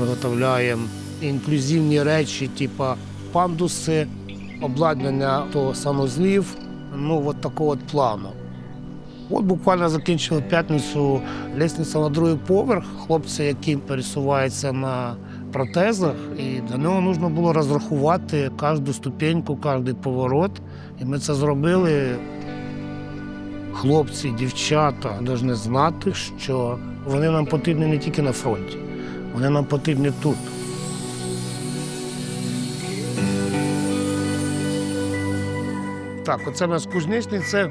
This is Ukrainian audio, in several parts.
виготовляємо інклюзивні речі, типу пандуси, обладнання до санузлів, ну от такого от плану. От буквально закінчили п'ятницю лісниця на другий поверх. Хлопці, які пересуваються на протезах, і для нього потрібно було розрахувати кожну ступеньку, кожний поворот. І ми це зробили. Хлопці, дівчата повинні знати, що вони нам потрібні не тільки на фронті, вони нам потрібні тут. Так, оце у нас кузнечний, це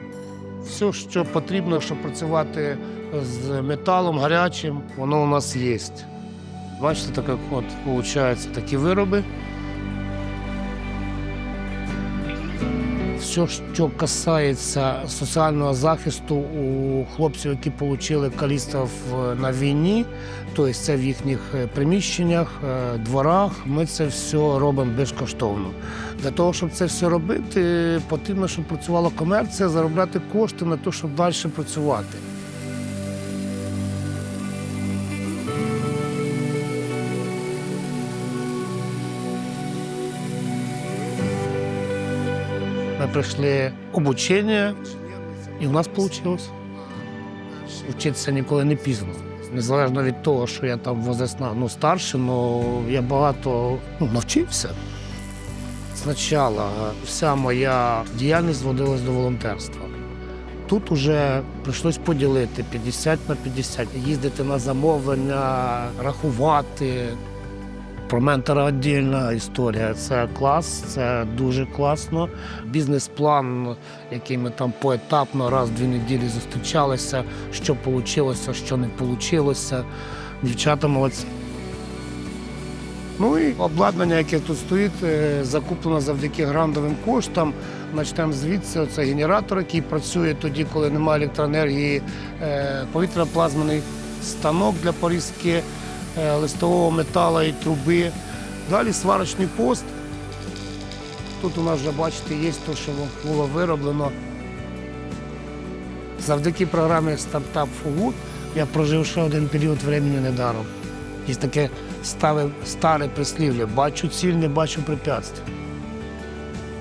все, що потрібно, щоб працювати з металом гарячим, воно у нас є. Бачите, так як от виходить такі вироби. Все, що касається соціального захисту у хлопців, які отримали каліцтво на війні, тобто це в їхніх е, приміщеннях, е, дворах, ми це все робимо безкоштовно. Для того, щоб це все робити, потрібно, щоб працювала комерція, заробляти кошти на те, щоб далі працювати. Ми пройшли обучення, і в нас вийшло. Вчитися ніколи не пізно. Незалежно від того, що я там возрастна, ну старший, але я багато ну, навчився. Спочатку вся моя діяльність зводилась до волонтерства. Тут вже прийшлось поділити 50 на 50, їздити на замовлення, рахувати. Про ментора віддільна історія. Це клас, це дуже класно. Бізнес-план, який ми там поетапно раз в дві неділі зустрічалися, що вийшло, що не вийшло. Дівчата молодці. Ну і обладнання, яке тут стоїть, е, закуплено завдяки грандовим коштам. Почнемо звідси. Це генератор, який працює тоді, коли немає електроенергії, е, повітряно-плазмений станок для порізки листового металу і труби. Далі сварочний пост. Тут у нас вже, бачите, є те, що було вироблено. Завдяки програмі for Good я прожив ще один період времени недаром. Є таке ставе, старе прислів'я бачу ціль, не бачу препятствий.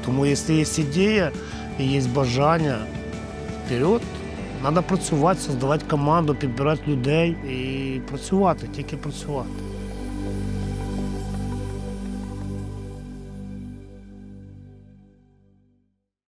Тому якщо є ідея і є бажання вперед, треба працювати, створювати команду, підбирати людей і працювати, тільки працювати.